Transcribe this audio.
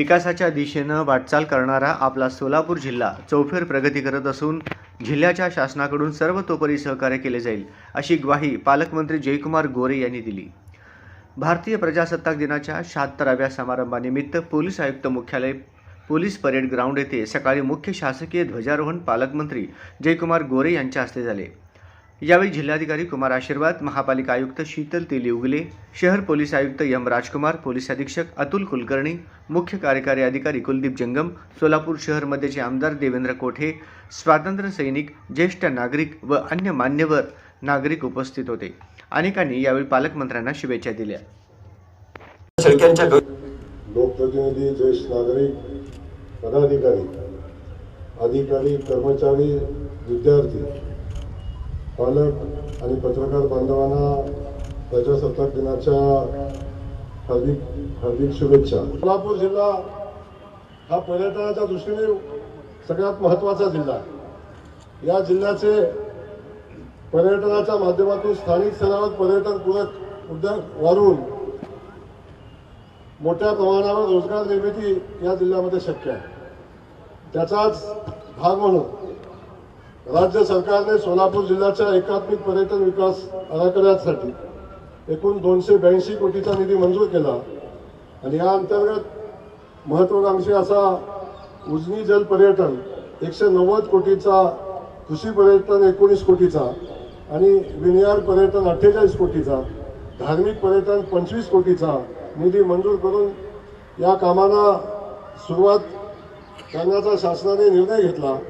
विकासाच्या दिशेनं वाटचाल करणारा आपला सोलापूर जिल्हा चौफेर प्रगती करत असून जिल्ह्याच्या शासनाकडून सर्वतोपरी सहकार्य केले जाईल अशी ग्वाही पालकमंत्री जयकुमार गोरे यांनी दिली. भारतीय प्रजासत्ताक दिनाच्या शहात्तराव्या समारंभानिमित्त पोलीस आयुक्त मुख्यालय पोलीस परेड ग्राउंड येथे सकाळी मुख्य शासकीय ध्वजारोहण पालकमंत्री जयकुमार गोरे यांच्या हस्ते झाले. यावेळी जिल्हाधिकारी कुमार आशीर्वाद महापालिका आयुक्त शीतल तेली उगले शहर पोलीस आयुक्त एम राजकुमार पोलीस अधीक्षक अतुल कुलकर्णी मुख्य कार्यकारी अधिकारी कुलदीप जंगम सोलापूर शहर मध्येचे आमदार देवेंद्र कोठे स्वातंत्र्य सैनिक ज्येष्ठ नागरिक व अन्य मान्यवर नागरिक उपस्थित होते. अनेकांनी यावेळी पालकमंत्र्यांना शुभेच्छा दिल्या. लोकप्रतिनिधी ज्येष्ठ नागरिक पदाधिकारी अधिकारी कर्मचारी विद्यार्थी पालक आणि पत्रकार बांधवांना प्रजासत्ताक दिनाच्या हार्दिक हार्दिक शुभेच्छा. सोलापूर जिल्हा हा पर्यटनाच्या दृष्टीने सगळ्यात महत्त्वाचा जिल्हा आहे. या जिल्ह्याचे पर्यटनाच्या माध्यमातून स्थानिक स्तरावर पर्यटन पूरक उद्योग वाढवून मोठ्या प्रमाणावर रोजगार निर्मिती या जिल्ह्यामध्ये शक्य आहे. त्याचाच भाग म्हणून राज्य सरकारने सोलापूर जिल्ह्याच्या एकात्मिक पर्यटन विकास आराखड्यासाठी एकूण दोनशे ब्याऐंशी कोटीचा निधी मंजूर केला. आणि या अंतर्गत महत्वाकांक्षी असा उजनी जल पर्यटन एकशे नव्वद कोटीचा कृषी पर्यटन एकोणीस कोटीचा आणि विनियार पर्यटन अठ्ठेचाळीस कोटीचा धार्मिक पर्यटन पंचवीस कोटीचा निधी मंजूर करून या कामाला सुरुवात करण्याचा शासनाने निर्णय घेतला.